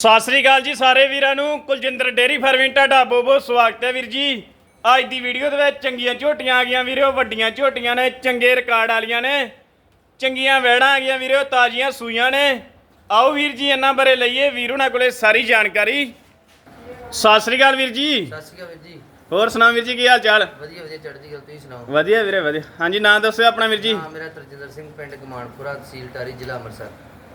ਸਤਿ ਸ੍ਰੀ ਅਕਾਲ ਜੀ ਸਾਰੇ ਵੀਰਾਂ ਨੂੰ। ਕੁਲਜਿੰਦਰ ਡੇਰੀ ਫਾਰਮਿੰਗ ਤੁਹਾਡਾ ਬਹੁਤ ਬਹੁਤ ਸਵਾਗਤ ਹੈ ਵੀਰ ਜੀ। ਅੱਜ ਦੀ ਵੀਡੀਓ ਦੇ ਵਿੱਚ ਚੰਗੀਆਂ ਝੋਟੀਆਂ ਆ ਗਈਆਂ ਵੀਰੋ ਵੱਡੀਆਂ ਝੋਟੀਆਂ ਨੇ ਚੰਗੇ ਰਿਕਾਰਡ ਵਾਲੀਆਂ ਨੇ। ਚੰਗੀਆਂ ਵੈੜਾਂ ਆ ਗਈਆਂ ਵੀਰੋ ਤਾਜ਼ੀਆਂ ਸੂਈਆਂ ਨੇ। ਆਓ ਵੀਰ ਜੀ ਇਹਨਾਂ ਬਾਰੇ ਲਈਏ ਵੀਰ ਉਹਨਾਂ ਕੋਲੇ ਸਾਰੀ ਜਾਣਕਾਰੀ। ਸਤਿ ਸ੍ਰੀ ਅਕਾਲ ਵੀਰ ਜੀ। ਸਤਿ ਸ਼੍ਰੀ ਅਕਾਲ ਵੀਰ ਜੀ। ਹੋਰ ਸੁਣਾਓ ਵੀਰ ਜੀ ਕੀ ਹਾਲ ਚਾਲ? ਵਧੀਆ ਵਧੀਆ ਚੜ੍ਹਦੀ ਗੱਲ ਤੁਸੀਂ ਸੁਣਾਓ? ਵਧੀਆ ਵੀਰੇ ਵਧੀਆ। ਹਾਂਜੀ ਨਾਂ ਦੱਸਿਓ ਆਪਣਾ ਵੀਰ ਜੀ। ਹਾਂ ਮੇਰਾ ਤਰਜਿੰਦਰ ਸਿੰਘ ਪਿੰਡ ਗਮਾਨਪੁਰਾ ਤਹਿਸੀਲ ਟਾਰੀ ਜ਼ਿਲ੍ਹਾ ਅੰਮ੍ਰਿਤਸਰ।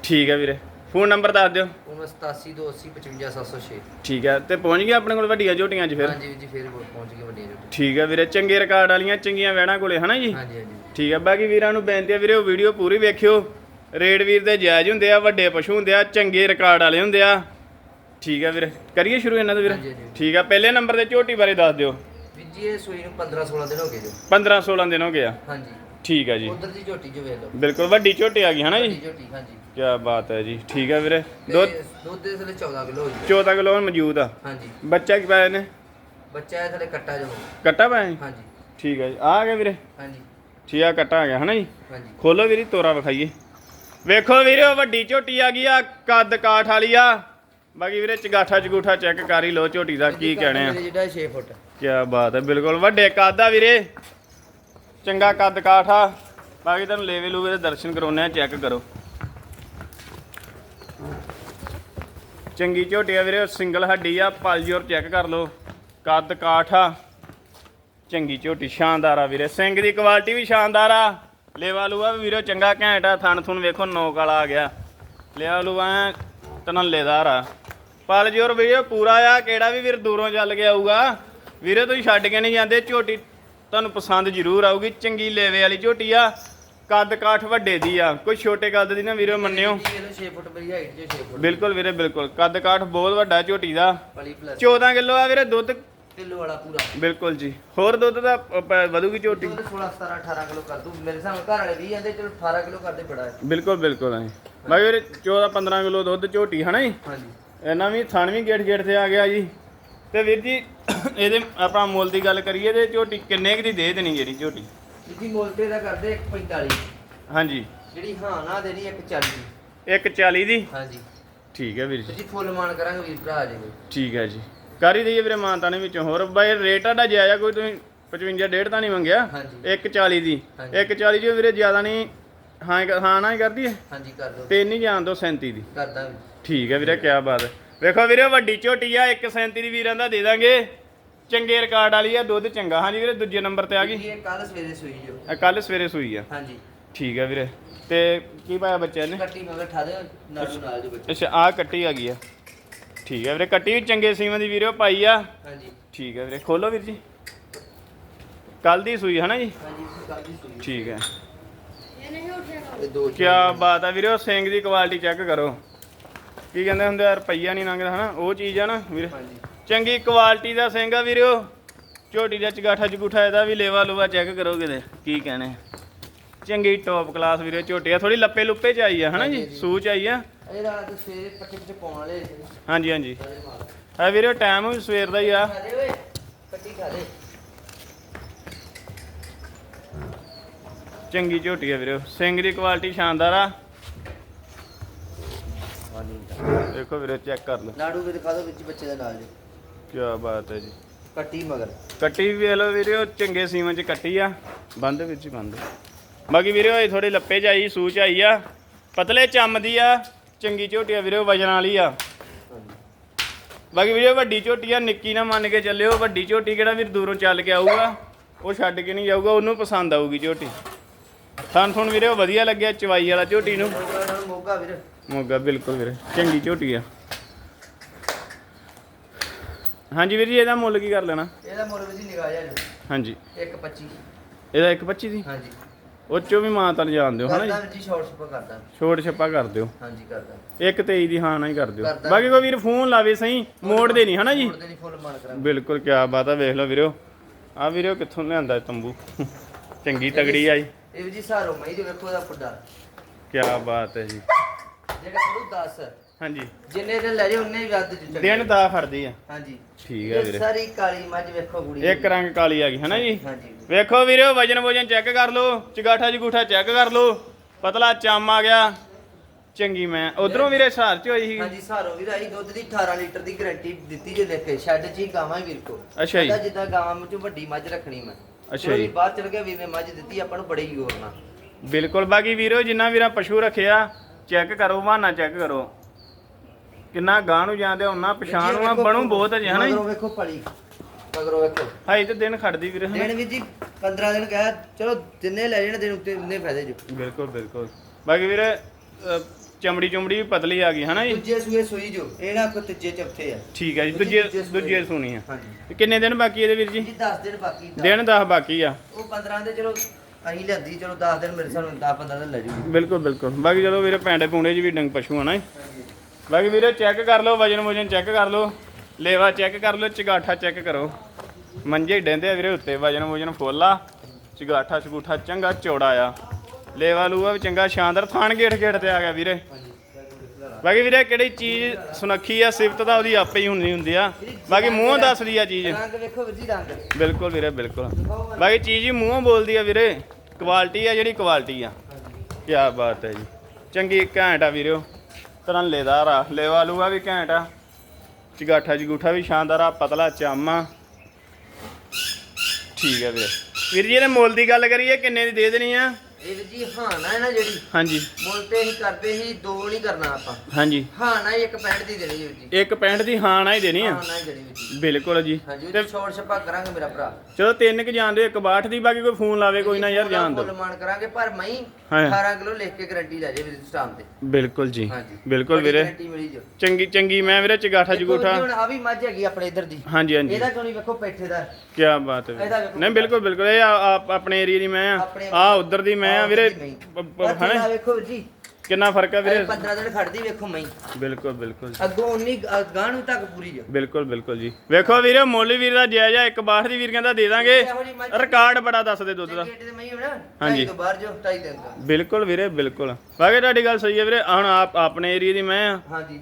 ਠੀਕ ਹੈ ਵੀਰੇ। ਫੋਨ ਨੰਬਰ ਦੱਸ ਦਿਓ। ਉਮਰ 8728055706 ਠੀਕ ਹੈ ਤੇ ਪਹੁੰਚ ਗਿਆ ਆਪਣੇ ਕੋਲ ਵੱਡੀਆਂ ਝੋਟੀਆਂ 'ਚ ਫਿਰ? ਹਾਂਜੀ ਵੀਰ ਜੀ ਫੇਰ ਪਹੁੰਚ ਗਏ ਵੱਡੀਆਂ ਜੁੱਟੀ ਠੀਕ ਹੈ ਵੀਰੇ ਚੰਗੇ ਰਿਕਾਰਡ ਵਾਲੀਆਂ ਚੰਗੀਆਂ ਵੈੜਾਂ ਕੋਲੇ ਹਨਾ ਜੀ? ਹਾਂਜੀ ਹਾਂਜੀ। ਠੀਕ ਹੈ ਬਾਕੀ ਵੀਰਾਂ ਨੂੰ ਬੇਨਤੀ ਹੈ ਵੀਰੇ ਉਹ ਵੀਡੀਓ ਪੂਰੀ ਵੇਖਿਓ। ਰੇਡ ਵੀਰ ਦੇ ਜਾਇਜ਼ ਹੁੰਦੇ ਆ ਵੱਡੇ ਪਸ਼ੂ ਹੁੰਦੇ ਆ ਚੰਗੇ ਰਿਕਾਰਡ ਵਾਲੇ ਹੁੰਦੇ ਆ। ਠੀਕ ਹੈ ਵੀਰੇ ਕਰੀਏ ਸ਼ੁਰੂ ਇਹਨਾਂ ਤੋਂ ਵੀਰੇ? ਹਾਂਜੀ, ਹਾਂਜੀ। ਠੀਕ ਆ ਪਹਿਲੇ ਨੰਬਰ ਤੇ ਝੋਟੀ ਬਾਰੇ ਦੱਸ ਦਿਓ। ਵੀਰ ਜੀ ਇਹ ਸੂਈ ਨੂੰ 15 16 ਦਿਨ ਹੋ ਗਏ ਜੋ। 15 16 ਦਿਨ ਹੋ ਗਏ ਆ। ਹਾਂਜੀ। ਠੀਕ ਹੈ ਜੀ। ਉਧਰ ਦੀ ਝੋਟੀ ਜੋ ਵੇਖ ਲਓ। ਬਿਲਕੁਲ ਵੱਡੀ ਝੋਟੀ ਆ ਗਈ ਹਨਾ ਜੀ? ਝੋਟੀ ਹਾਂਜੀ। ਕੀ ਬਾਤ ਹੈ ਜੀ। ਠੀਕ ਹੈ ਵੀਰੇ? ਦੁੱਧ ਤੇ ਦੁੱਧ? ਦੇ ਥੱਲੇ 14 ਕਿਲੋ ਹੋਈ 14 ਕਿਲੋ ਮੌਜੂਦ ਆ। ਹਾਂਜੀ। ਬੱਚਾ ਕੀ ਪਾਇਆ ਨੇ ਬੱਚਾ ਇਹ ਥੱਲੇ ਕੱਟਾ ਜੋ। ਕੱਟਾ ਪਾਇਆ ਜੀ ਹਾਂਜੀ। ਠੀਕ ਹੈ ਜੀ। ਆ ਗਿਆ ਵੀਰੇ। ਹਾਂਜੀ। ਠੀਕ ਆ ਕੱਟਾ ਆ ਗਿਆ ਹਨਾ ਜੀ? ਹਾਂਜੀ। ਖੋਲੋ ਵੀਰੇ ਤੋਰਾ ਵਿਖਾਈਏ। ਵੇਖੋ ਵੀਰੇ ਉਹ ਵੱਡੀ ਝੋਟੀ ਆ ਗਈ ਆ ਕੱਦ ਕਾਠ ਵਾਲੀ ਆ। ਬਾਕੀ ਵੀਰੇ ਚਗਾਠਾ ਚਗੂਠਾ ਚੈੱਕ ਕਰ ਹੀ ਲਓ ਝੋਟੀ ਦਾ ਕੀ ਕਹਿਣੇ ਆ। ਜਿਹੜਾ 6 ਫੁੱਟ। ਕੀ ਬਾਤ ਹੈ ਬਿਲਕੁਲ ਵੱਡੇ ਕੱਦ ਆ ਵੀਰੇ। ਚੰਗਾ ਕੱਦ ਕਾਠ ਆ। ਬਾਕੀ ਤੁਹਾਨੂੰ ਲੇਵੇ ਲੂਵੇ ਦੇ ਦਰਸ਼ਨ ਕਰਾਉਣੇ ਆ ਚੈੱਕ ਕਰੋ। ਚੰਗੀ ਝੋਟੀ ਆ ਵੀਰੇ, ਸਿੰਗਲ ਹੱਡੀ ਆ, ਪਲ ਪਲਜੋਰ ਚੈੱਕ ਕਰ ਲਓ। ਕੱਦ ਕਾਠ ਆ। ਚੰਗੀ ਝੋਟੀ, ਸ਼ਾਨਦਾਰ ਆ ਵੀਰੇ। ਸਿੰਘ ਦੀ ਕੁਆਲਿਟੀ ਵੀ ਸ਼ਾਨਦਾਰ ਆ। ਲੇਵਾ ਲੂਆ ਵੀ ਵੀਰੇ, ਚੰਗਾ ਘੈਂਟ ਆ। ਥਣ ਥੁਣ ਵੇਖੋ, ਨੋਕ ਵਾਲਾ ਆ ਗਿਆ। ਲੇਵਾ ਲੂਆ ਐਂ ਤਨੱਲੇਦਾਰ ਆ। ਪਲ ਪਲਜੋਰ ਵੀਰੇ, ਪੂਰਾ ਆ। ਕਿਹੜਾ ਵੀ ਵੀਰ ਦੂਰੋਂ ਚੱਲ ਕੇ ਆਊਗਾ। ਵੀਰੇ, ਤੁਸੀਂ ਛੱਡ ਕੇ ਨਹੀਂ ਜਾਂਦੇ। ਝੋਟੀ ਤੁਹਾਨੂੰ ਪਸੰਦ ਜ਼ਰੂਰ ਆਊਗੀ। ਚੰਗੀ ਲੇਵੇ ਵਾਲੀ ਝੋਟੀ ਆ। ਕੱਦ ਕਾਠ ਵੱਡੇ ਦੀ ਆ ਕੋਈ ਛੋਟੇ ਕੱਦ ਦੀ ਨਾ ਵੀਰੇ ਮੰਨਿਓ। ਇਹ ਲੋ 6 ਫੁੱਟ ਮੇਰੀ ਹਾਈਟ ਜੋ 6 ਫੁੱਟ। ਬਿਲਕੁਲ ਵੀਰੇ ਬਿਲਕੁਲ। ਕੱਦ ਕਾਠ ਬਹੁਤ ਵੱਡਾ ਝੋਟੀ ਦਾ। ਪਲੀ ਪਲੱਸ 14 ਕਿਲੋ ਆ ਵੀਰੇ ਦੁੱਧ। ਕਿਲੋ ਵਾਲਾ ਪੂਰਾ। ਬਿਲਕੁਲ ਜੀ। ਹੋਰ ਦੁੱਧ ਦਾ ਪ- ਵਧੂਗੀ ਝੋਟੀ? ਦੁੱਧ 16 17 18 ਕਿਲੋ ਕਰ ਦੂੰ ਮੇਰੇ ਸਾਹਮਣੇ ਘਰ ਵਾਲੇ 20 ਜਾਂਦੇ ਚਲੋ 18 ਕਿਲੋ ਕਰਦੇ ਬੜਾ ਹੈ। ਬਿਲਕੁਲ ਬਿਲਕੁਲ ਐ। ਬਾਈ ਵੀਰੇ 14 15 ਕਿਲੋ ਦੁੱਧ ਝੋਟੀ ਹਨਾ ਜੀ? ਹਾਂਜੀ। ਇਹਨਾਂ ਵੀ ਥਣ ਵੀ ਗੇਟ ਗੇਟ ਤੇ ਆ ਗਿਆ ਜੀ। ਤੇ ਵੀਰ ਜੀ ਇਹਦੇ ਆਪਾਂ ਮੁੱਲ ਦੀ ਗੱਲ ਕਰੀਏ ਤੇ ਝੋਟੀ ਕਿੰਨੇ ਕੁ ਦੀ ਦੇ ਦੇਣੀ ਜਿਹੜੀ ਝੋਟੀ? ਜਿੱਦੀ ਮੋਲਤੇ ਦਾ ਕਰਦੇ 145 ਹਾਂਜੀ। ਜਿਹੜੀ ਹਾਂ ਨਾ ਦੇਣੀ 140 ਇੱਕ 40 ਦੀ? ਹਾਂਜੀ। ਠੀਕ ਹੈ ਵੀਰ ਤੇ ਜੀ। ਜੀ ਫੁੱਲ ਮਾਨ ਕਰਾਂਗੇ ਵੀਰ ਭਰਾ ਜੀ ਠੀਕ ਹੈ ਜੀ। ਕਰ ਹੀ ਦਈਏ ਵੀਰੇ ਮਾਨਤਾ ਨੇ ਵਿੱਚੋਂ। ਹੋਰ ਬਾਈ ਰੇਟ ਤੁਹਾਡਾ ਜਾਇਜ਼ ਆ ਕੋਈ ਤੁਸੀਂ 55 ਡੇਢ ਤਾਂ ਨਹੀਂ ਮੰਗਿਆ? ਹਾਂਜੀ। ਇੱਕ 40 ਦੀ। ਹਾਂਜੀ। ਇੱਕ 40 ਜੋ ਵੀਰੇ ਜ਼ਿਆਦਾ ਨਹੀਂ ਹਾਂ ਹੀ- ਹਾਂ ਨਾ ਹੀ ਕਰਦੀ ਹੈ? ਹਾਂਜੀ ਕਰ ਦੋ ਤੇ ਨਹੀਂ ਜਾਣ ਦੋ 37 ਦੀ। ਕਰਦਾ ਠੀਕ ਹੈ ਵੀਰੇ ਕਿਆ ਬਾਤ ਹੈ। ਵੇਖੋ ਵੀਰੇ ਵੱਡੀ ਝੋਟੀ ਆ 137 ਦੀ ਵੀਰਾਂ ਦਾ ਦੇ ਦਾਂਗੇ। ਚੰਗੇ ਰਿਕਾਰਡ ਵਾਲੀ ਆ ਦੁੱਧ ਚੰਗਾ। ਹਾਂਜੀ ਵੀਰੇ ਦੂਜੇ ਨੰਬਰ ਤੇ ਆ ਗਈ। ਇਹ ਕੱਲ ਸਵੇਰੇ ਸੂਈ ਜੋ ਕੱਲ ਸਵੇਰੇ ਸੂਈ ਆ। ਹਾਂਜੀ। ਠੀਕ ਹੈ ਵੀਰੇ। ਤੇ ਕੀ ਪਾਇਆ ਬੱਚਿਆਂ ਨੇ? ਕੱਟੀ ਮਗਰ ਠਾ ਦੇ ਨਾਲੂ ਨਾਲ ਜੋ ਬੱਚੇ। ਅੱਛਾ ਆ ਕੱਟੀ ਆ ਗਈ ਆ। ਠੀਕ ਹੈ ਵੀਰੇ ਕੱਟੀ ਵੀ ਚੰਗੇ ਸੀਮਾਂ ਦੀ ਵੀਰੇ ਉਹ ਪਾਈ ਆ। ਹਾਂਜੀ। ਠੀਕ ਹੈ ਵੀਰੇ ਖੋਲੋ ਵੀਰ ਜੀ। ਕੱਲ ਦੀ ਸੂਈ ਹੈ ਨਾ ਜੀ? ਹਾਂਜੀ ਕੱਲ ਦੀ ਸੂਈ ਠੀਕ ਹੈ ਇਹ ਦੋ ਕਿਆ ਬਾਤ ਆ ਵੀਰੇ ਉਹ ਸਿੰਘ ਦੀ ਕੁਆਲਿਟੀ ਚੈੱਕ ਕਰੋ। ਕੀ ਕਹਿੰਦੇ ਹੁੰਦੇ ਆ ਰੁਪਈਆ ਨਹੀਂ ਲੰਘਦਾ ਹਨਾ? ਉਹ ਚੀਜ਼ ਆ ਨਾ ਵੀਰੇ। ਹਾਂਜੀ। ਚੰਗੀ ਕੁਆਲਿਟੀ ਦਾ ਸਿੰਘ ਆ ਵੀਰੇ। ਝੋਟੀ ਦਾ ਚਗਾਠਾ ਚਗੂਠਾ ਇਹਦਾ ਵੀ ਲੇਵਾ ਲੂਵਾ ਚੈੱਕ ਕਰੋ ਕਿਤੇ ਕੀ ਕਹਿਣੇ। ਚੰਗੀ ਟੌਪ ਕਲਾਸ ਵੀਰੇ ਝੋਟੀ ਆ ਥੋੜੀ ਲੱਪੇ ਲੁੱਪੇ ਚ ਆਈ ਆ ਹਨਾ ਜੀ? ਹਾਂਜੀ। ਸੂਚ ਆਈ ਆ। ਇਹ ਰਾਤ ਸਵੇਰੇ ਪੱਠੇ ਪਿੱਛੇ ਪਾਉਣ ਵਾਲੇ ਸੀ। ਹਾਂਜੀ ਹਾਂਜੀ। ਹੈ ਵੀਰੇ ਟਾਈਮ ਵੀ ਸਵੇਰ ਦਾ ਹੀ ਆ। ਖਾ ਦੇ ਚੰਗੀ ਝੋਟੀ ਆ ਵੀਰੇ। ਸਿੰਘ ਦੀ ਕੁਆਲਿਟੀ ਸ਼ਾਨਦਾਰ ਆ। ਦੇਖੋ ਵੀਰੇ ਚੈੱਕ ਕਰ ਲਓ। ਨਾੜੂ ਵੀ ਦਿਖਾ ਦੋ ਵਿੱਚ ਬੱਚੇ ਦਾ ਨਾਲ ਜੀ। ਕੀ ਬਾਤ ਹੈ ਜੀ। ਕੱਟੀ ਮਗਰ। ਕੱਟੀ ਵੀ ਵੇਖ ਲਓ ਵੀਰੇ ਚੰਗੇ ਸੀਮਨ ਚ ਕੱਟੀ ਆ। ਬੰਦ ਵਿੱਚ ਹੀ ਬੰਦ। ਬਾਕੀ ਵੀਰੇ ਹੋਏ ਥੋੜੇ ਲੱਪੇ ਚ ਆਈ ਸੂਚ ਆਈ ਆ। ਪਤਲੇ ਚੰਮ ਦੀ ਆ ਚੰਗੀ ਝੋਟੀ ਆ ਵੀਰੇ ਵਜਨ ਵਾਲੀ ਆ। ਬਾਕੀ ਵੀਰੇ ਵੱਡੀ ਝੋਟੀ ਆ ਨਿੱਕੀ ਨਾ ਮੰਨ ਕੇ ਚੱਲਿਓ ਵੱਡੀ ਝੋਟੀ ਕਿਹੜਾ ਵੀਰ ਦੂਰੋਂ ਚੱਲ ਕੇ ਆਊਗਾ? ਉਹ ਛੱਡ ਕੇ ਨਹੀਂ ਜਾਊਗਾ ਉਹਨੂੰ ਪਸੰਦ ਆਊਗੀ ਝੋਟੀ। ਸਾਨੂੰ ਹੁਣ ਵੀਰੇ ਵਧੀਆ ਲੱਗਿਆ ਚਵਾਈ ਵਾਲਾ ਝੋਟੀ ਨੂੰ। ਮੋਗਾ ਵੀਰ। ਮੋਗਾ ਬਿਲਕੁਲ ਵੀਰੇ ਚੰਗੀ ਝੋਟੀ ਆ। ਹਾਂਜੀ ਵੀਰ ਜੀ ਇਹਦਾ ਮੁੱਲ ਕੀ ਕਰ ਲੈਣਾ? ਇਹਦਾ ਮੁੱਲ ਵੀ ਨਿਗਾਹ ਜਾ ਹਾਂਜੀ। 125 ਇਹਦਾ 1.25 ਦੀ? ਹਾਂਜੀ। ਉਹ ਚੋਂ ਵੀ ਮਾਂ ਤਾਂ ਜਾਣ ਦਿਓ ਹਨਾ ਜੀ? ਸ਼ਾਰਟ ਸਪਾ ਕਰਦਾ। ਛੋਟ ਛੱਪਾ ਕਰ ਦਿਓ। ਹਾਂਜੀ ਕਰਦਾ। 1.23 ਦੀ ਹਾਂ ਨਾ ਹੀ ਕਰ ਦਿਓ। ਬਾਕੀ ਕੋਈ ਵੀਰ ਫੋਨ ਲਾਵੇ ਸਹੀ ਮੋੜ ਦੇ ਨਹੀਂ ਹਨਾ ਜੀ? ਮੁੜਦੇ ਨਹੀਂ ਫੁੱਲ ਮਾਨ ਕਰਾਂਗੇ। ਬਿਲਕੁਲ ਕਿਆ ਬਾਤ ਆ ਵੇਖ ਲਓ ਵੀਰੋ। ਆ ਵੀਰੋ ਕਿੱਥੋਂ ਲਿਆਂਦਾ ਇਹ ਤੰਬੂ? ਚੰਗੀ ਤਗੜੀ ਆਈ। ਇਹ ਵੀ ਜੀ ਸਾਰੋ ਮਈ ਦੇ ਵੇਖੋ ਦਾ ਫੁੱਡਾ ਕਿਆ ਬਾਤ ਹੈ ਜੀ। ਜਿਹੜਾ ਫੜੂ 10 ਹਾਂਜੀ। ਜਿੰਨੇ ਦਿਨ ਲੈ ਜੇ ਉਹਨੇ ਹੀ ਵੱਧ ਚ ਦਿਨ ਦਾ ਫੜਦੀ ਆ। ਹਾਂਜੀ। ਠੀਕ ਹੈ ਇਹ ਵੀਰੇ। ਸਾਰੀ ਕਾਲੀ ਮੱਝ ਵੇਖੋ ਕੁੜੀ ਇੱਕ ਰੰਗ ਕਾਲੀ ਆ ਗਈ ਹਨਾ ਜੀ? ਹਾਂਜੀ। ਵੇਖੋ ਵੀਰੋ ਵਜਨ ਵਜਨ ਚੈੱਕ ਕਰ ਲਓ ਚਗਾਠਾ ਜਗੂਠਾ ਚੈੱਕ ਕਰ ਲਓ। ਪਤਲਾ ਚੰਮ ਆ ਗਿਆ। ਚੰਗੀ ਮੈਂ। ਉਧਰੋਂ ਵੀਰੇ ਸਹਾਰ ਚ ਹੋਈ ਸੀ। ਹਾਂਜੀ ਸਾਰੋ ਵੀਰ ਆਈ ਦੁੱਧ ਦੀ 18 ਲੀਟਰ ਦੀ ਗਾਰੰਟੀ ਦਿੱਤੀ ਜੇ ਲਿਖ ਕੇ ਸ਼ੈੱਡ 'ਚ ਹੀ ਗਾਵਾਂ ਹੀ ਵੀਰ ਕੋ ਅੱਛਾ ਜੀ। ਕਹਿੰਦਾ ਜਿੱਦਾਂ ਗਾਵਾਂ ਵਿੱਚ ਵੱਡੀ ਮੱਝ ਰੱਖਣੀ ਮੈਂ। ਅੱਛਾ ਚਲੋ ਜੀ। ਬਾਹਰ ਚਲ ਗਿਆ ਵੀਰ ਨੇ ਮੱਝ ਦਿੱਤੀ ਆਪਾਂ ਨੂੰ ਬੜੇ ਹੀ ਗੌਰ ਨਾਲ। ਬਿਲਕੁਲ ਬਾਕੀ ਵੀਰੋ ਜਿੰਨਾ ਵੀਰਾਂ ਪਸ਼ੂ ਰੱਖਿਆ ਚੈੱਕ ਕਰੋ ਬਹਾਨਾ ਚੈੱਕ ਕਰੋ। ਕਿੰਨਾ ਗਾਂ ਨੂੰ ਜਾਂਦੇ ਉਹਨਾਂ ਪਛਾਣ ਨੂੰ ਆ, ਬਣੂ ਬਹੁਤ ਅਜੇ ਹਨਾ ਜੀ? ਮਗਰੋਂ ਵੇਖੋ ਪਲੀ ਮਗਰੋਂ ਵੇਖੋ। ਹਾਈ ਤੇ ਦਿਨ ਖੜਦੀ ਵੀਰੇ ਹਨਾ? ਦਿਨ ਵੀ ਜੀ 15 ਦਿਨ ਕਹਿਆ ਚਲੋ ਜਿੰਨੇ ਲੈ ਜਾਣ ਦਿਨ ਉੱਤੇ ਉਨੇ ਫਾਇਦੇ ਜੋ। ਬਿਲਕੁਲ ਬਿਲਕੁਲ। ਬਾਕੀ ਵੀਰੇ ਅ, ਚਮੜੀ ਚਮੜੀ ਵੀ ਪਤਲੀ ਆ ਗਈ ਹਨਾ ਜੀ? ਦੂਜੇ ਸੂਏ ਸੋਈ ਜੋ ਇਹ ਨਾ ਕੋ ਤੀਜੇ ਚੌਥੇ ਆ। ਠੀਕ ਹੈ ਜੀ ਦੂਜੀ ਦੂਜੇ ਸੂਏ। ਦੂਜੇ ਸੁਣੀ ਆ। ਹਾਂਜੀ। ਤੇ ਕਿੰਨੇ ਦਿਨ ਬਾਕੀ ਇਹਦੇ ਵੀਰ ਜੀ? ਜੀ 10 ਦਿਨ ਬਾਕੀ ਦਸ- ਦਿਨ 10 ਬਾਕੀ ਆ। ਉਹ 15 ਦੇ ਚਲੋ ਅਸੀਂ ਲਿਆਂਦੀ ਚਲੋ 10 ਦਿਨ ਮੇਰੇ ਸਾਨੂੰ 10 15 ਦਿਨ ਲੈ ਜੂਗੀ। ਬਿਲਕੁਲ ਬਿਲਕੁਲ। ਬਾਕੀ ਚਲੋ ਵੀਰੇ ਪੈਂਡੇ ਪੂੰਡੇ 'ਚ ਵੀ ਡੰਗ ਪਸ਼ੂ ਆ ਨਾ ਜੀ। ਬਾਕੀ ਵੀਰੇ ਚੈੱਕ ਕਰ ਲਓ ਵਜਨ ਵਜਨ ਚੈੱਕ ਕਰ ਲਓ ਲੇਵਾ ਚੈੱਕ ਕਰ ਲਓ ਚਗਾਠਾ ਚੈੱਕ ਕਰੋ। ਮੰਜੇ ਡੈਂਦੇ ਆ ਵੀਰੇ ਉੱਤੇ ਵਜਨ ਵਜਨ ਫੁੱਲ ਆ ਚਗਾਠਾ ਚਗੂਠਾ ਚੰਗਾ ਚੌੜਾ ਆ। ਲੇਵਾ ਲੂਆ ਵੀ ਚੰਗਾ ਸ਼ਾਨਦਾਰ ਥਾਣ ਗੇਟ ਗੇਟ ਤੇ ਆ ਗਿਆ ਵੀਰੇ। ਬਾਕੀ ਵੀਰੇ ਕਿਹੜੀ ਚੀਜ਼ ਸੁਨੱਖੀ ਆ ਸਿਫਤ ਦਾ ਉਹਦੀ ਆਪੇ ਹੀ ਹੁੰਦੀ ਹੁੰਦੀ ਆ। ਬਾਕੀ ਮੂੰਹੋਂ ਦੱਸਦੀ ਆ ਚੀਜ਼। ਰੰਗ ਵੇਖੋ ਵੀਰ ਜੀ ਰੰਗ। ਬਿਲਕੁਲ ਵੀਰੇ ਬਿਲਕੁਲ। ਬਾਕੀ ਚੀਜ਼ ਹੀ ਮੂੰਹੋਂ ਬੋਲਦੀ ਆ ਵੀਰੇ ਕੁਆਲਿਟੀ ਆ ਜਿਹੜੀ ਕੁਆਲਿਟੀ ਆ। ਕੀ ਬਾਤ ਹੈ ਜੀ। ਚੰਗੀ ਘੈਂਟ ਆ ਵੀਰਿਓ ਤਰਨਲੇਦਾਰ ਆ ਲੇਵਾ ਲੂਆ ਵੀ ਘੈਂਟ ਆ। ਚਗਾਠਾ ਜਗੂਠਾ ਵੀ ਸ਼ਾਨਦਾਰ ਆ, ਪਤਲਾ ਚਾਮਾ ਠੀਕ ਹੈ ਵੀਰੇ। ਵੀਰ ਜੀ ਇਹਦੇ ਮੁੱਲ ਦੀ ਗੱਲ ਕਰੀਏ, ਕਿੰਨੇ ਦੀ ਦੇ ਦੇਣੀ ਆ? ਇਹ ਵੀਰ ਜੀ ਹਾਂ ਨਾ ਹੈ ਨਾ ਜਿਹੜੀ ਹਾਂਜੀ। ਮੁੱਲ ਤੇ ਅਸੀਂ ਕਰਦੇ ਸੀ ਦੋ ਨਹੀਂ ਕਰਨਾ ਆਪਾਂ। ਹਾਂਜੀ। ਹਾਂ ਨਾ ਹੀ ਇੱਕ ਪੈਂਟ ਦੀ ਦੇਣੀ ਜੀ ਵੀਰ ਜੀ। ਇੱਕ ਪੈਂਟ ਦੀ ਹਾਂ ਨਾ ਹੀ ਦੇਣੀ ਆ। ਹਾਂ ਨਾ ਹੀ ਦੇਣੀ ਵੀਰ ਜੀ। ਬਿਲਕੁਲ ਜੀ। ਹਾਂਜੀ ਤੇ ਉਹ ਛੋੜ ਛਪਾ ਕਰਾਂਗੇ ਮੇਰਾ ਭਰਾ। ਚਲੋ ਤਿੰਨ ਕ ਜਾਂਦੇ ਇੱਕ 62 ਦੀ ਬਾਕੀ ਕੋਈ ਫੋਨ ਲਾਵੇ ਕੋਈ ਨਾ ਯਾਰ ਜਾਣ ਦੋ ਫੁੱਲ ਮਾਨ ਕਰਾਂਗੇ ਪਰ ਮਈ ਹਾਂ। 18 ਕਿਲੋ ਲਿਖ ਕੇ ਗਾਰੰਟੀ ਲੈ ਜੇ ਵੀਰ ਸਟਾਮ ਤੇ। ਬਿਲਕੁਲ ਜੀ। ਵੀਰੇ। ਚੰਗੀ ਚੰਗੀ ਮੈਂ ਵੀਰੇ ਚਗਾਠਾ ਜਗੂਠਾ ਹੁਣ ਆ ਵੀ ਮੱਝ ਹੈਗੀ ਆਪਣੇ ਇੱਧਰ ਦੀ। ਹਾਂਜੀ ਹਾਂਜੀ। ਇਹਦਾ ਕਿਉਂ ਨਹੀਂ ਵੇਖੋ ਪੈਠੇ ਦਾ? ਕੀ ਬਾਤ ਹੈ ਇਹਦਾ ਵੀਰੇ। ਵੇਖੋ ਨਹੀਂ ਬਿਲਕੁਲ ਬਿਲਕੁਲ। ਇਹ ਆ- ਆ- ਆਪਣੇ ਏਰੀਆ ਦੀ ਮੈਂ ਆ। ਆਪਣੇ ਆ ਉਧਰ ਦੀ ਮੈਂ ਆ ਵੀਰੇ ਵੇਖੋ ਵੀਰ ਜੀ। ਕਿੰਨਾ ਫ਼ਰਕ ਇਹ ਵੀਰੇ? 15 ਦਿਨ ਖੜਦੀ ਵੇਖੋ ਮਈ ਬਿਲਕੁਲ ਬਿਲਕੁਲ ਅੱਗੋਂ ਉਨੀ ਗਾਂ ਨੂੰ ਤੱਕ ਪੂਰੀ ਜੋ ਬਿਲਕੁਲ ਬਿਲਕੁਲ ਜੀ। ਵੇਖੋ ਵੀਰੇ ਮੁੱਲ ਵੀਰ ਦਾ ਜਾਇਜ਼ ਆ ਇੱਕ ਬਾਹਰ ਦੀ ਵੀਰ ਕਹਿੰਦਾ ਦੇ ਦਾਂਗੇ। ਰਿਕਾਰਡ ਬੜਾ ਦੱਸਦੇ ਦੁੱਧ ਦਾ। ਗੇਟ ਦੇ ਹੋਣਾ ਹਾਂਜੀ। ਤੋਂ ਬਾਹਰ ਜੋ ਢਾਈ ਦਿਨ ਦਾ ਬਿਲਕੁਲ ਵੀਰੇ ਬਿਲਕੁਲ। ਬਾਕੀ ਤੁਹਾਡੀ ਗੱਲ ਸਹੀ ਹੈ ਵੀਰੇ ਹੁਣ ਆਪ ਆਪਣੇ ਏਰੀਆ ਦੀ ਮੈਂ ਆ।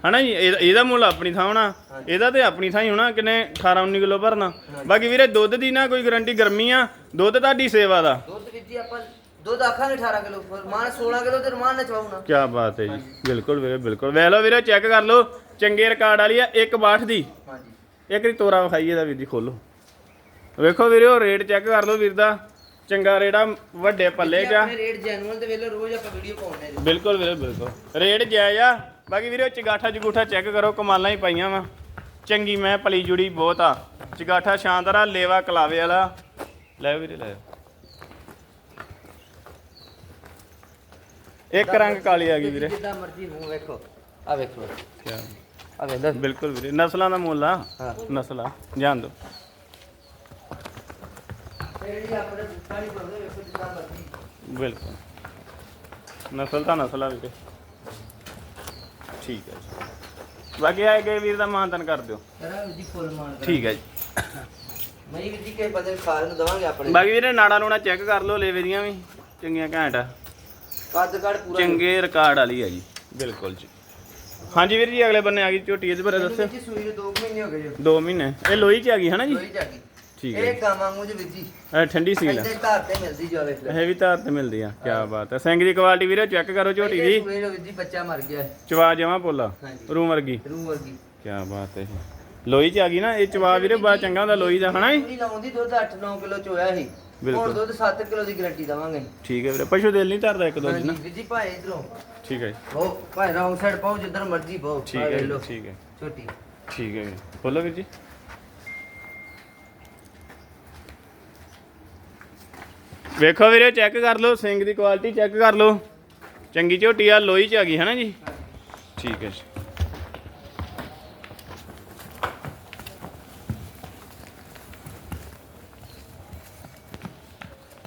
ਹਨਾ ਜੀ? ਇਹਦਾ- ਮੁੱਲ ਆਪਣੀ ਥਾਂ ਹੋਣਾ। ਇਹਦਾ ਤੇ ਆਪਣੀ ਥਾਂ ਹੀ ਹੋਣਾ ਕਿੰਨੇ 18 19 ਕਿਲੋ ਭਰਨਾ। ਬਾਕੀ ਵੀਰੇ ਦੁੱਧ ਦੀ ਨਾ ਕੋਈ ਗਾਰੰਟੀ ਗਰਮੀ ਆ। ਦੁੱਧ ਤੁਹਾਡੀ ਸੇਵਾ ਦਾ। ਦੁੱਧ ਜੀ ਆਪਾਂ ਦੁੱਧ ਆਖਾਂਗੇ 18 ਕਿਲੋ ਰਮਾਨ 16 ਕਿਲੋ ਤੇ ਰਮਾਨ ਨੇ ਚਵਾਉਣਾ। ਕੀ ਬਾਤ ਹੈ ਜੀ। ਬਿਲਕੁਲ ਵੀਰੇ ਬਿਲਕੁਲ। ਵੇਖ ਲਓ ਵੀਰੇ ਚੈੱਕ ਕਰ ਲਓ। ਚੰਗੇ ਰਿਕਾਰਡ ਵਾਲੀ ਆ ਇੱਕ ਬਾਠ ਦੀ। ਹਾਂਜੀ। ਇੱਕ ਦੀ ਤੋਰਾ ਵਿਖਾਈ ਇਹਦਾ ਵੀਰ ਜੀ ਖੋਲੋ। ਵੇਖੋ ਵੀਰੇ ਉਹ ਰੇਟ ਚੈੱਕ ਕਰ ਲਓ ਵੀਰ ਦਾ। ਚੰਗਾ ਰੇੜਾ ਵੱਡੇ ਪੱਲੇ ਚ ਆ। ਆਪਣੇ ਰੇਟ ਜੈਨੂਅਲ ਤੇ ਵੇਲੇ ਰੋਜ਼ ਆਪਾਂ ਵੀਡੀਓ ਪਾਉਂਦੇ ਨੇ ਬਿਲਕੁਲ ਵੀਰੇ ਬਿਲਕੁਲ। ਰੇਟ ਜਾਇਜ਼ ਆ। ਬਾਕੀ ਵੀਰੇ ਚਗਾਠਾ ਜਗੂਠਾ ਚੈੱਕ ਕਰੋ ਕਮਾਲਾਂ ਹੀ ਪਾਈਆਂ ਵਾ। ਚੰਗੀ ਮੈਂ ਪਲੀ ਜੁੜੀ ਬਹੁਤ ਆ। ਚਗਾਠਾ ਸ਼ਾਨਦਾਰ ਆ ਲੇਵਾ ਕਲਾਵੇ ਵਾਲਾ। ਲੈ ਵੀਰੇ ਲੈ। ਇੱਕ ਰੰਗ ਕਾਲੀ ਆ ਗਈ ਵੀਰੇ। ਜਿੱਦਾਂ ਮਰਜ਼ੀ ਮੂੰਹ ਵੇਖੋ। ਆ ਵੇਖੋ। ਆ ਵੇਖ ਬਿਲਕੁਲ ਵੀਰੇ ਨਸਲਾਂ ਦਾ ਮੁੱਲ ਆ। ਹਾਂ। ਨਸਲ ਜਾਣ ਦੋ ਬਿਲਕੁਲ। ਨਸਲ ਤਾਂ ਨਸਲ ਆ ਵੀਰੇ। ਠੀਕ ਹੈ ਜੀ। ਬਾਕੀ ਆਏ ਗਏ ਵੀਰ ਦਾ ਮਾਨਤਨ ਕਰ ਦਿਓ। ਕਰਾਂ ਮਾਨ ਕਰਾਂ ਠੀਕ ਹੈ ਜੀ। ਮੈਂ ਵੀ ਜੀ ਕਿਸੇ ਬੰਦੇ ਨੂੰ ਖਾਣ ਨੂੰ ਦਵਾਂਗੇ ਆਪਣੇ। ਬਾਕੀ ਵੀਰੇ ਨਾੜਾ ਨੂੜਾ ਚੈੱਕ ਕਰ ਲਓ ਲੇਵੇ ਦੀਆਂ ਵੀ। ਚੰਗੀਆਂ ਘੈਂਟ ਆ। ਕੱਦ ਕੱਦ ਪੂਰਾ ਚੰਗੇ ਰਿਕਾਰਡ ਵਾਲੀ ਆ ਜੀ। ਬਿਲਕੁਲ ਜੀ। ਹਾਂਜੀ ਵੀਰ ਜੀ ਅਗਲੇ ਬੰਨੇ ਆ ਗਈ ਝੋਟੀ ਇਹਦੇ ਬਾਰੇ ਦੱਸੋ। ਜੀ ਸੂਈ ਨੂੰ 2 ਮਹੀਨੇ ਹੋ ਗਏ ਜੋ। 2 ਮਹੀਨੇ। ਇਹ ਲੋਈ ਚ ਆ ਗਈ ਹਨਾ ਜੀ? ਲੋਈ ਜਾ ਗਈ। ਠੀਕ ਹੈ ਇਹ ਗਾਵਾਂ ਮੂੰਹ ਜੀ ਵੀਰ ਜੀ। ਇਹ ਠੰਡੀ ਸੀਲ ਆ ਇੱਥੇ ਧਾਰ ਤੇ ਮਿਲਦੀ ਜੋ ਵੇਖ ਲੈ ਇਹ ਵੀ ਧਾਰ ਤੇ ਮਿਲਦੀ ਆ ਕੀ ਬਾਤ ਹੈ। ਸਿੰਘ ਦੀ ਕੁਆਲਿਟੀ ਵੀਰੇ ਚੈੱਕ ਕਰੋ ਝੋਟੀ ਦੀ। ਸੂਈ ਨੂੰ ਵੀਰ ਜੀ ਬੱਚਾ ਮਰ ਗਿਆ। ਚਵਾ ਜਮਾ ਪੋਲਾ। ਹਾਂਜੀ। ਰੂ ਵਰਗੀ। ਰੂ ਵਰਗੀ। ਕੀ ਬਾਤ ਹੈ ਲੋਈ ਚ ਆ ਗਈ ਨਾ ਇਹ ਚਵਾ ਵੀਰੇ ਬੜਾ ਚੰਗਾ ਹੁੰਦਾ ਲੋਈ ਦਾ ਹਨਾ ਜੀ? ਪੂਰੀ ਲਾਉਂਦੀ ਦੁੱਧ 8-9 ਕਿਲੋ ਚੋਇਆ ਸੀ। ਬਿਲਕੁਲ। ਹੁਣ ਦੁੱਧ 7 ਕਿਲੋ ਦੀ ਗਾਰੰਟੀ ਦਵਾਂਗੇ। ਠੀਕ ਹੈ ਵੀਰੇ ਪਸ਼ੂ ਦਿਲ ਨਹੀਂ ਧਰਦਾ ਇੱਕ ਦੋ ਦਿਨ ਹਾਂਜੀ ਵੀਰ ਜੀ ਭਾਈ ਇਧਰੋਂ। ਠੀਕ ਹੈ ਜੀ। ਉਹ ਭਾਈ ਰੌਂਗ ਸਾਈਡ ਪਾਓ ਜਿੱਧਰ ਮਰਜ਼ੀ ਪਾਓ ਠੀਕ ਆਹ ਹੈ ਵੇਖ ਜੀ, ਲਓ, ਠੀਕ ਹੈ। ਛੋਟੀ। ਠੀਕ ਹੈ ਵੀਰੇ ਬੋਲੋ ਵੀਰ ਜੀ। ਵੇਖੋ ਵੀਰੇ ਚੈੱਕ ਕਰ ਲਓ ਦੀ ਕੁਆਲਿਟੀ ਚੈੱਕ ਕਰ ਲਓ। ਚੰਗੀ ਝੋਟੀ ਆ ਲੋਈ ਚ ਆ ਗਈ ਹੈ ਨਾ ਜੀ ਠੀਕ ਹੈ ਜੀ।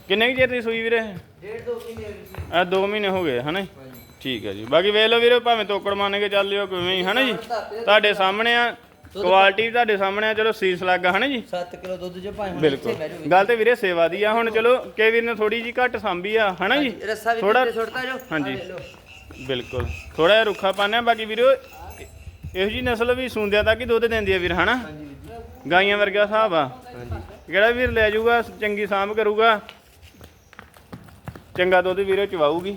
ਕਿੰਨੇ ਕੁ ਚਿਰ ਦੀ ਸੂਈ ਵੀਰੇ? ਡੇਢ ਦੋ ਮਹੀਨੇ ਜੀ ਆ 2 ਮਹੀਨੇ ਹੋ ਗਏ ਹਨਾ ਜੀ? ਠੀਕ ਹੈ ਜੀ। ਬਾਕੀ ਵੇਖ ਲਓ ਵੀਰੇ ਭਾਵੇਂ ਤੋਕੜ ਮੰਨ ਕੇ ਚੱਲ ਲਿਓ ਕਿਵੇਂ ਹੀ ਹਨਾ ਜੀ? ਤੁਹਾਡੇ ਸਾਹਮਣੇ ਆ ਕੁਆਲਿਟੀ ਤੁਹਾਡੇ ਸਾਹਮਣੇ ਆ ਚਲੋ ਸੀਸ ਲੱਗਾ ਹਨਾ ਜੀ? 7 ਕਿਲੋ ਦੁੱਧ ਜੋ ਹੁਣ ਬਿਲਕੁਲ। ਗੱਲ ਤੇ ਵੀਰੇ ਸੇਵਾ ਦੀ ਆ ਹੁਣ ਚਲੋ ਕੇ ਵੀਰ ਨੇ ਥੋੜੀ ਜੀ ਘੱਟ ਸਾਂਭੀ ਆ ਹਨਾ ਜੀ? ਹਾਂਜੀ, ਰੱਸਾ ਵੀ ਥੋੜਾ- ਥੋੜਾ ਛੋੜਤਾ ਜੋ ਹਾਂਜੀ। ਬਿਲਕੁਲ। ਥੋੜਾ ਜਿਹਾ ਰੁੱਖਾ ਪਾਣਿਆ ਬਾਕੀ ਵੀਰੋ ਇਹੋ ਜੀ ਨਸਲ ਵੀ ਸੂੰਦਿਆਂ ਤੱਕ ਹੀ ਦੁੱਧ ਦਿੰਦੀ ਆ ਵੀਰ ਹਨਾ? ਗਾਈਆਂ ਵਰਗਾ ਹਿਸਾਬ ਆ। ਹਾਂਜੀ। ਕਿਹੜਾ ਵੀਰ ਲੈ ਜਾਊਗਾ ਚੰਗੀ ਸਾਂਭ ਕਰੂਗਾ? ਚੰਗਾ ਦੁੱਧ ਵੀਰੇ ਚਵਾਊਗੀ।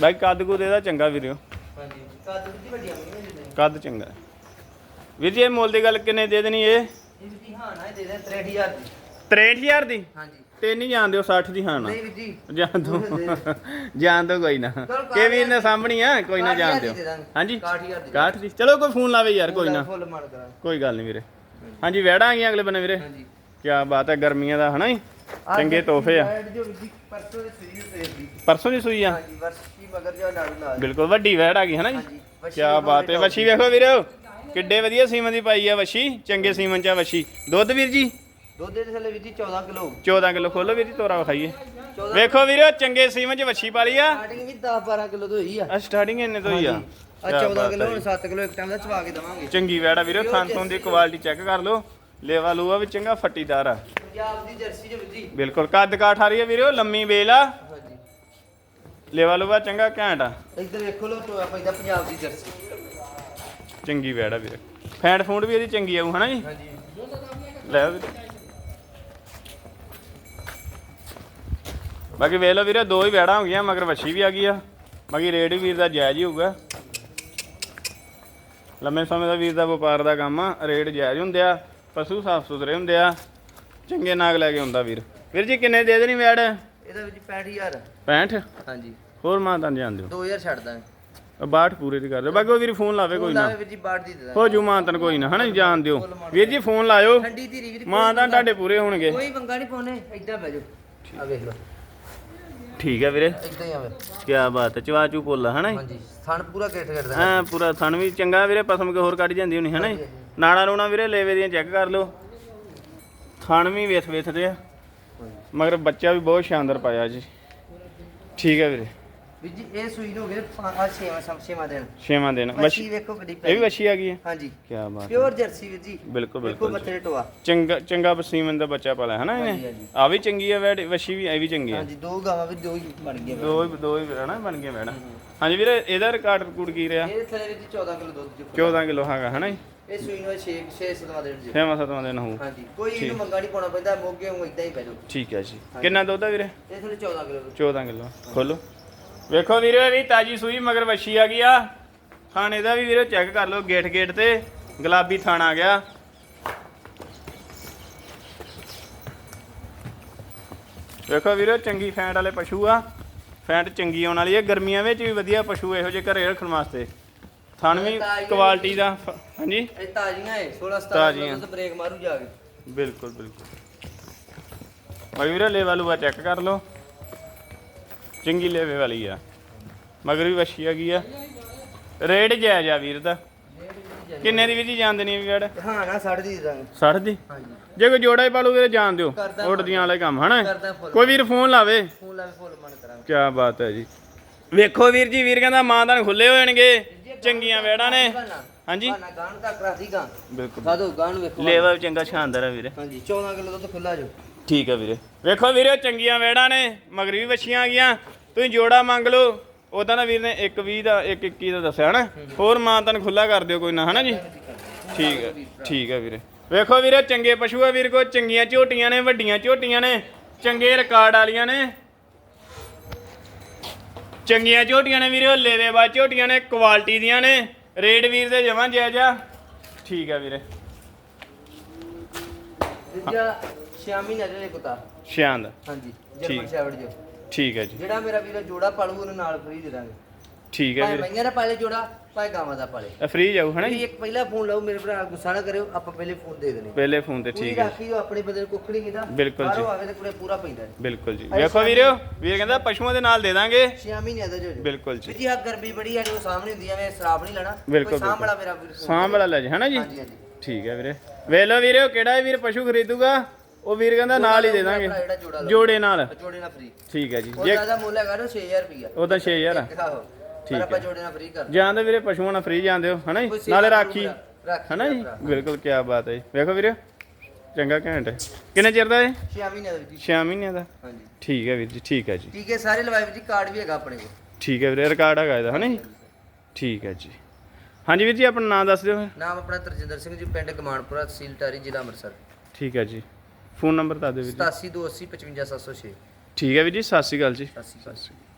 ਬਾਈ ਕੱਦ ਕੋ ਦੇਦਾ ਚੰਗਾ ਵੀਰੇ। ਹਾਂਜੀ ਕੱਦ ਦੀ ਵੱਡੀ ਆਮੀ ਕੱਦ ਚੰਗਾ। ਵੀਰ ਜੀ ਇਹ ਮੁੱਲ ਦੀ ਗੱਲ ਕਿੰਨੇ ਦੇ ਦੇਣੀ ਇਹ? ਇਹਦੀ ਹਾਂ ਦੀ ਤੇ ਨਹੀਂ ਜਾਣਦੇ ਹੋ 60 ਦੀ ਹਾਂ ਜਾਣ ਦੋ ਜਾਣ ਦੋ ਕੋਈ ਨਾ। ਕੇ ਵੀਰ ਨੇ ਸਾਹਮਣੀ ਆ ਕੋਈ ਨਾ ਜਾਣ ਦਿਓ। ਹਾਂਜੀ। 60 ਦੀ। ਚਲੋ ਕੋਈ ਫੋਨ ਲਾਵੇ ਯਾਰ ਕੋਈ ਨਾ। ਕੋਈ ਗੱਲ ਨਹੀਂ ਵੀਰੇ। ਹਾਂਜੀ ਵੈੜਾਂ ਆ ਗਈਆਂ ਅਗਲੇ ਬੰਨੇ ਵੀਰੇ। ਹਾਂਜੀ। ਕੀ ਬਾਤ ਹੈ ਗਰਮੀਆਂ ਦਾ ਹਨਾ ਜੀ? ਚੰਗੇ ਤੋਹਫੇ ਆ। ਪਰਸੋਂ ਦੇ ਪਰਸੋਂ ਸੂਈ ਆ? ਹਾਂਜੀ ਵਰਸੀ ਮਗਰ ਜੋ ਨਾਲ ਨਾਲ। ਬਿਲਕੁਲ ਵੱਡੀ ਵੈੜ ਆ ਗਈ ਹਨਾ ਜੀ? ਕੀ ਬਾਤ ਹੈ। ਵਸ਼ੀ ਵੇਖੋ ਵੀਰੇ ਕਿੱਡੇ ਵਧੀਆ ਸੀਮਨ ਦੀ ਪਾਈ ਆ ਵਸ਼ੀ ਚੰਗੇ ਸੀਮਨ ਚ ਆ ਵਸ਼ੀ। ਦੁੱਧ ਵੀਰ ਜੀ? ਦੁੱਧ ਦੇ ਥੱਲੇ ਵੀਰ ਜੀ 14 ਕਿਲੋ। 14 ਕਿਲੋ ਖੋਲੋ ਵੀਰ ਜੀ ਤੋਰਾ ਵਿਖਾਈਏ। 14 ਵੇਖੋ ਵੀਰੇ ਚੰਗੇ ਸੀਮਨ ਚ ਵਸ਼ੀ ਪਾਲੀ ਆ। ਸਟਾਰਟਿੰਗ ਵੀ 10 12 ਕਿਲੋ ਤੋਂ ਹੋਈ ਆ। ਆ ਸਟਾਰਟਿੰਗ ਇੰਨੇ ਤੋਂ ਹੀ ਆ। ਆ ਕਿਆ 14 ਬਾਤ ਕਿਲੋ ਹੈ ਹੁਣ ਜੀ। 7 ਕਿਲੋ ਇੱਕ ਟਾਈਮ ਦਾ ਚਵਾ ਕੇ ਦਵਾਂਗੇ। ਚੰਗੀ ਵੈੜ ਵੀਰੇ ਤੋਂ ਦੀ ਕੁਆਲਿਟੀ ਚੈੱਕ ਕਰ ਲਓ। ਲੇਵਾ ਲੂਆ ਵੀ ਚੰਗਾ ਫੱਟੀਦਾਰ ਆ। ਪੰਜਾਬ ਦੀ ਜਰਸੀ ਜੋ ਵੀਰ ਜੀ ਬਿਲਕੁਲ ਕੱਦ ਕਾਠ ਆ ਰਹੀ ਹੈ ਵੀਰੇ ਲੰਮੀ ਬੇਲ ਆ। ਹਾਂਜੀ। ਲੇਵਾ ਲੂਆ ਚੰਗਾ ਘੈਂਟ ਆ। ਇੱਧਰ ਵੇਖੋ ਲੋ ਟੋਆ ਪੈਂਦਾ ਪੰਜਾਬ ਦੀ ਜਰਸੀ। ਚੰਗੀ ਵੈੜ ਵੀਰੇ। ਫੈਂਟ ਫੂਡ ਵੀ ਇਹਦੀ ਚੰਗੀ ਆਊ ਹਨਾ ਜੀ? ਹਾਂਜੀ। ਲੈ ਬਾਕੀ ਵੇਖ ਲਓ ਵੀਰੇ ਦੋ ਹੀ ਵੈੜਾਂ ਹੋ ਗਈਆਂ ਮਗਰ ਵੱਛੀ ਵੀ ਆ ਗਈ ਆ। ਬਾਕੀ ਰੇਟ ਵੀਰ ਦਾ ਜਾਇਜ਼ ਹੀ ਹੋਊਗਾ। ਲੰਮੇ ਸਮੇਂ ਦਾ ਵੀਰ ਦਾ ਵਪਾਰ ਦਾ ਕੰਮ ਆ ਰੇਟ ਜਾਇਜ਼ ਹੁੰਦੇ ਆ ਪਸ਼ੂ ਸਾਫ਼ ਸੁਥਰੇ ਹੁੰਦੇ ਆ। ਚੰਗੇ ਨਾਗ ਲੈ ਕੇ ਆਉਂਦਾ ਵੀਰ। ਵੀਰ ਜੀ ਕਿੰਨੇ ਦੇ ਦੇਣੀ ਵੈੜ ਇਹਦਾ ਵਿੱਚ 65000 65 ਹਾਂਜੀ। ਹੋਰ ਮਾਂ ਤਾਂ ਜਾਣ ਦਿਓ 2000 ਛੱਡ ਦਾਂਗੇ। ਉਹ 62 ਪੂਰੇ ਦੀ ਕਰ ਦਿਓ। ਬਾਕੀ ਉਹ ਵੀਰ ਫੋਨ ਲਾਵੇ ਕੋਈ ਨਾ ਲਾਵੇ ਵੀਰ ਜੀ ਬਾੜ ਦੀ ਦੇ ਹੋ ਜੂ ਮਾਂ ਤਨ ਕੋਈ ਨਾ ਹਨਾ ਜਾਣ ਦਿਓ। ਵੀਰ ਜੀ ਫੋਨ ਲਾਇਓ। ਠੰਡੀ ਧੀਰੀ ਵੀਰ ਮਾਂ ਤਾਂ ਤੁਹਾਡੇ ਪੂਰੇ ਹੋਣਗੇ। ਕੋਈ ਪੰਗਾ ਨਹੀਂ ਪਾਉਣੇ ਏਦਾਂ ਬਹਿ ਜਾਓ। ਆ ਵੇਖ ਲਓ। ਠੀਕ ਹੈ ਵੀਰੇ? ਏਦਾਂ ਹੀ ਆਵੇ ਕੀ ਬਾਤ ਹੈ ਚਵਾ ਚੂ ਪੋਲਾ ਹਨਾ ਜੀ? ਹਾਂਜੀ ਥਣ ਪੂਰਾ ਗੇਟ ਕਰਦਾ ਐਂ ਪੂਰਾ ਥਣ ਵੀ ਚੰਗਾ ਵੀਰੇ ਪਸਮ ਕੇ ਹੋਰ ਕੱਢ ਜਾਂਦੀ ਹੋਣੀ ਹਨਾ ਜੀ? ਨਾੜਾ ਨੂਣਾ ਵੀਰੇ ਲੇਵੇ ਦੀਆਂ ਚੈੱਕ ਕਰ ਲਓ। ਥਣ ਵੀ ਵੇਖ ਵੇਖਦੇ ਆ। ਮਗਰ ਬੱਚਾ ਵੀ ਬਹੁਤ ਸ਼ਾਨਦਾਰ ਪਾਇਆ ਜੀ। ਠੀਕ ਹੈ ਵੀਰੇ। ਵੀਰ ਜੀ ਇਹ ਸੂਈ ਨੂੰ ਹੋ ਗਏ ਆ ਛੇਵਾਂ ਸਮ ਛੇਵਾਂ ਦਿਨ। ਛੇਵਾਂ ਦਿਨ। ਮੱਛੀ ਵੱਛੀ ਵੇਖੋ ਕਿੱਡੀ ਇਹ ਵੀ ਵੱਛੀ ਆ ਗਈ ਹੈ? ਹਾਂਜੀ। ਕੀ ਬਾਤ ਹੈ। ਪਿਓਰ ਜਰਸੀ ਵੀਰ ਜੀ। ਬਿਲਕੁਲ ਵੇਖੋ ਬਿਲਕੁਲ। ਬੱਚੇ ਦੇ ਟੋਆ ਚੰਗਾ ਚੰਗਾ ਬਸੀਮਨ ਦਾ ਬੱਚਾ ਪਾਲਿਆ ਹਨਾ ਹਾਂਜੀ, ਇਹਨੇ? ਹਾਂਜੀ। ਆ ਵੀ ਚੰਗੀ ਹੈ ਵੈੜ ਵੱਛੀ ਵੀ ਇਹ ਵੀ ਚੰਗੀ ਹੈ ਹਾਂਜੀ ਦੋ ਗਾਵਾਂ ਵੀ ਦੋ ਹੀ ਬਣ ਗਈਆਂ ਦੋ ਹੀ ਦੋ ਹੀ ਹਨਾ ਬਣ ਗਏ ਵੈੜ। ਹਾਂਜੀ ਵੀਰੇ ਇਹਦਾ ਰਿਕਾਰਡ ਰਿਕੂਡ ਕੀ ਰਿਹਾ? ਇਹ ਥੱਲੇ ਵੀਰ ਜੀ 14 ਕਿਲੋ ਦੁੱਧ ਜੋ 14 ਕਿਲੋ ਹੈਗਾ ਹਨਾ ਜੀ? ਇਹ ਸੂਈ ਨੂੰ 6 6 ਸਤਵਾਂ ਦੇਣ ਜੀ ਛੇਵਾਂ ਸਤਵਾਂ ਦਿਨ ਹੋਊ। ਹਾਂਜੀ ਕੋਈ ਇਹਨੂੰ ਮੰਗਾ ਨਹੀਂ ਪਾਉਣਾ ਪੈਂਦਾ ਮੋਗੇ ਨੂੰ ਇਦਾਂ ਹੀ ਬਹਿ ਜਾਓ ਠੀਕ ਹੈ ਜੀ। ਕਿੰਨਾ ਦੁੱਧ ਆ ਵੀਰੇ? ਇਹ ਥੋੜੇ 14 ਕਿਲੋ 14 ਕਿਲੋ। ਖੋਲੋ। ਵੇਖੋ ਵੀਰੇ ਵੀ ਤਾਜੀ ਸੂਈ ਮਗਰ ਵੱਛੀ ਆ ਗਈ ਆ। ਥਾਣੇ ਦਾ ਵੀ ਵੀਰੇ ਚੈੱਕ ਕਰ ਲਓ ਗੇਟ ਗੇਟ ਤੇ ਗੁਲਾਬੀ ਥਾਣ ਆ ਗਿਆ। ਵੇਖੋ ਵੀਰੇ ਚੰਗੀ ਫੈਂਟ ਵਾਲੇ ਪਸ਼ੂ ਆ। ਫੈਂਟ ਚੰਗੀ ਆਉਣ ਵਾਲੀ ਹੈ ਗਰਮੀਆਂ ਵਿੱਚ ਵੀ ਵਧੀਆ ਪਸ਼ੂ ਇਹੋ ਜਿਹੇ ਘਰੇ ਰੱਖਣ ਵਾਸਤੇ। ਥਣ ਵੀ ਕੁਆਲਿਟੀ ਦਾ ਹਾਂਜੀ? ਇਹ ਤਾਜ਼ੀਆਂ ਹੈ 16 17 ਤਾਜ਼ੀਆਂ। ਕਿਲੋ ਦੁੱਧ ਬ੍ਰੇਕ ਮਾਰੂ ਜਾ ਕੇ ਬਿਲਕੁਲ ਬਿਲਕੁਲ। ਭਾਈ ਵੀਰੇ ਲੈਵਲ ਲੂਆ ਚੈੱਕ ਕਰ ਲਓ। ਚੰਗੀ ਲੈਵੇ ਵਾਲੀ ਆ। ਮਗਰ ਵੀ ਵੱਛੀ ਹੈਗੀ ਆ। ਰੇਟ ਜਾਇਜ਼ ਆ ਵੀਰ ਦਾ। ਕਿੰਨੇ ਦੀ ਵੀ ਜੀ ਜਾਣ ਦੇਣੀ ਵੀੜ ਹਾਂ ਨਾ ਸਾਢੇ ਦੀ ਦੇ ਦਾਂਗੇ। 60 ਦੀ? ਹਾਂਜੀ। ਜੇ ਕੋਈ ਜੋੜਾ ਹੀ ਪਾਲੂ ਵੀਰੇ ਜਾਣ ਦਿਓ। ਉੱਡਦੀਆਂ ਵਾਲੇ ਕੰਮ ਹਨਾ? ਕੋਈ ਵੀਰ ਫੋਨ ਲਾਵੇ। ਫੋਨ ਲਾ ਕੇ ਫੁੱਲ ਮਨ ਕਰਾਂਗੇ। ਕੀ ਬਾਤ ਹੈ ਜੀ। ਵੇਖੋ ਵੀਰ ਜੀ ਵੀਰ ਕਹਿੰਦਾ ਮਾਂ ਤਾਂ ਖੁੱਲੇ ਹੋ ਜਾਣਗੇ। ਚੰਗੀਆਂ ਵੇੜਾਂ ਨੇ। ਹਾਂਜੀ? ਗਾਣ ਤੱਕ ਰਾਤੀ ਗਾਂ ਬਿਲਕੁਲ। ਸਾਦੋ ਗਾਣ ਵੇਖੋ। ਲੇਵਾ ਵੀ ਚੰਗਾ ਸ਼ਾਨਦਾਰ ਹੈ ਵੀਰੇ। ਹਾਂਜੀ 14 ਕਿਲੋ ਦੁੱਧ ਖੁੱਲਾ ਜੋ। ਠੀਕ ਹੈ ਵੀਰੇ। ਵੇਖੋ ਵੀਰੇ, ਚੰਗੀਆਂ ਵੇੜਾਂ ਨੇ, ਮਗਰ ਵੀ ਵੱਛੀਆਂ ਆ ਗਈਆਂ। ਤੁਸੀਂ ਜੋੜਾ ਮੰਗ ਲਓ ਉਦਾਂ ਦਾ ਵੀਰ ਨੇ 120 ਦਾ 121 ਦਾ ਦੱਸਿਆ, ਹਨਾ? ਹੋਰ ਮਾਂ ਤਨ ਖੁੱਲਾ ਕਰ ਦਿਓ ਕੋਈ ਨਾ, ਹਨਾ ਜੀ? ਠੀਕ ਹੈ ਠੀਕ ਹੈ ਵੀਰੇ। ਵੇਖੋ ਵੀਰੇ, ਚੰਗੇ ਪਸ਼ੂ ਆ ਵੀਰ ਕੋ ਚੰਗੀਆਂ ਝੋਟੀਆਂ ਨੇ, ਵੱਡੀਆਂ ਝੋਟੀਆਂ ਨੇ, ਚੰਗੇ ਰਿਕਾਰਡ ਵਾਲੀਆਂ ਨੇ। ਚੰਗੀਆਂ ਝੋਟੀਆਂ ਨੇ ਵੀਰੇ ਲੇਵੇ ਝੋਟੀਆਂ ਨੇ ਕੁਆਲਿਟੀ ਦੀਆਂ ਨੇ, ਰੇਟ ਵੀਰ ਦੇ ਜਮਾਂ ਜਾਇਜ਼ ਆ। ਠੀਕ ਹੈ ਵੀਰੇ। ਦੂਜਾ ਸ਼ਾਮੀ ਨਾ ਜਿਹੜੇ ਕੁੱਤਾ। ਸ਼ਾਨਦਾਰ ਹਾਂਜੀ ਠੀਕ। ਸ਼ੈਵਰਡ ਜੋ। ਠੀਕ ਹੈ ਜੀ। ਜਿਹੜਾ ਮੇਰਾ ਵੀਰ ਜੋੜਾ ਪਾਲੂ ਉਹਨੂੰ ਨਾਲ ਫ੍ਰੀ ਦੇ ਦਾਂਗੇ। ਠੀਕ ਹੈ ਭਾਵੇਂ ਵੀਰੇ ਮਈਆਂ ਦਾ ਪਾਲੇ ਜੋੜਾ ਭਾਵੇਂ ਗਾਵਾਂ ਦਾ ਪਾਲੇ। ਫ੍ਰੀ ਜਾਊ ਹਨਾ ਜੀ? ਤੁਸੀਂ ਇੱਕ ਪਹਿਲਾ ਫੋਨ ਲਾਓ ਮੇਰੇ ਭਰਾ ਗੁੱਸਾ ਨਾ ਕਰਿਓ ਆਪਾਂ ਪਹਿਲੇ ਫੋਨ ਦੇ ਦੇਣੇ। ਪਹਿਲੇ ਫੋਨ ਤੇ ਪੂਰੀ ਠੀਕ ਹੈ। ਰਾਖੀ ਜੋ ਆਪਣੇ ਬੰਦੇ ਨੂੰ ਕੁੱਕੜੀ ਕਿਦਾ ਬਿਲਕੁਲ ਜੀ। ਆਵੇ ਤੇ ਕੁੜੇ ਪੂਰਾ ਪੈਂਦਾ ਬਿਲਕੁਲ ਜੀ। ਵੇਖੋ ਵੀਰੋ ਵੀਰ ਕਹਿੰਦਾ ਪਸ਼ੂਆਂ ਦੇ ਨਾਲ ਦੇ ਦਾਂਗੇ। 6 ਮਹੀਨਿਆਂ ਦਾ ਜੋ ਜੋ। ਬਿਲਕੁਲ ਜੀ। ਜੀ ਆ ਗਰਮੀ ਬੜੀ ਹੈ ਜੋ ਸਾਹਮਣੇ ਹੁੰਦੀ ਹੈ ਮੈਂ ਸ਼ਰਾਬ ਨਹੀਂ ਲੈਣਾ। ਬਿਲਕੁਲ, ਸਾਂਭ ਵਾਲਾ ਮੇਰਾ ਵੀਰ ਸਾਂਭ ਵਾਲਾ ਲੈ ਜੀ ਹਨਾ ਜੀ? ਹਾਂਜੀ ਹਾਂਜੀ। ਠੀਕ ਹੈ ਵੀਰੇ। ਵੇਖ ਲਓ ਵੀਰੇ ਕਿਹੜਾ ਵੀਰ ਪਸ਼ੂ ਖਰੀਦੂਗਾ? ਉਹ ਵੀਰ ਕਹਿੰਦਾ ਨਾਲ ਹੀ ਦੇ ਦਾਂਗੇ। ਜਿਹੜਾ ਜੋੜਾ ਲਾਓ। ਜੋੜੇ ਨਾਲ। ਜੋੜੇ ਨਾਲ ਫ੍ਰੀ ਠੀਕ ਹੈ ਜੀ। ਜੇ ਜ਼ਿਆਦਾ ਮੁੱਲ ਹੈਗਾ ਨਾ 6000 ਰੁਪਿਆ ਉਹਦਾ 6000 ਆ। ਆਹੋ। ਠੀਕ ਪਰ ਆਪਾਂ ਹੈ। ਜੋੜੇ ਨਾਲ ਫ੍ਰੀ ਕਰ ਜਾਂਦੇ ਵੀਰੇ ਪਸ਼ੂਆਂ ਨਾਲ ਫ੍ਰੀ ਜਾਂਦੇ ਹੋ ਹਨਾ ਜੀ? ਨਾਲੇ ਰਾਖੀ। ਹਨਾ ਜੀ। ਬਿਲਕੁਲ ਕੀ ਬਾਤ ਹੈ ਜੀ। ਵੇਖੋ ਵੀਰੇ ਚੰਗਾ ਘੈਂਟ ਹੈ। ਕਿੰਨੇ ਚਿਰ ਦਾ ਇਹ? 6 ਮਹੀਨਿਆਂ ਦਾ ਜੀ। 6 ਮਹੀਨਿਆਂ ਦਾ। ਹਾਂਜੀ। ਠੀਕ ਹੈ ਵੀਰ ਜੀ ਠੀਕ ਹੈ ਜੀ। ਠੀਕ ਹੈ ਸਾਰੇ ਲਵਾਈ ਵਿੱਚ ਕਾਰਡ ਵੀ ਹੈਗਾ ਆਪਣੇ ਕੋਲ। ਠੀਕ ਹੈ ਵੀਰੇ ਰਿਕਾਰਡ ਹੈਗਾ ਇਹਦਾ ਹਨਾ ਜੀ? ਠੀਕ ਹੈ ਜੀ। ਹਾਂਜੀ ਵੀਰ ਜੀ ਆਪਣਾ ਨਾਮ ਦੱਸ ਦਿਓ ਫਿਰ। ਨਾਮ ਆਪਣਾ ਤਰਜਿੰਦਰ ਸਿੰਘ ਜੀ ਪਿੰਡ ਗਮਾਨਪੁਰਾ ਤਹਿਸੀਲ ਟਾਰੀ ਜ਼ਿਲ੍ਹਾ ਅੰਮ੍ਰਿਤਸਰ। ਠੀਕ ਹੈ ਜੀ। ਫੋਨ ਨੰਬਰ ਦੱਸ ਦਿਓ ਵੀਰ ਜੀ। 8728055706 ਠੀਕ ਹੈ ਵੀਰ ਜੀ ਸਤਿ ਸ਼੍ਰੀ ਅਕਾਲ ਜੀ। ਸਤਿ ਸ਼੍ਰੀ ਅਕਾਲ।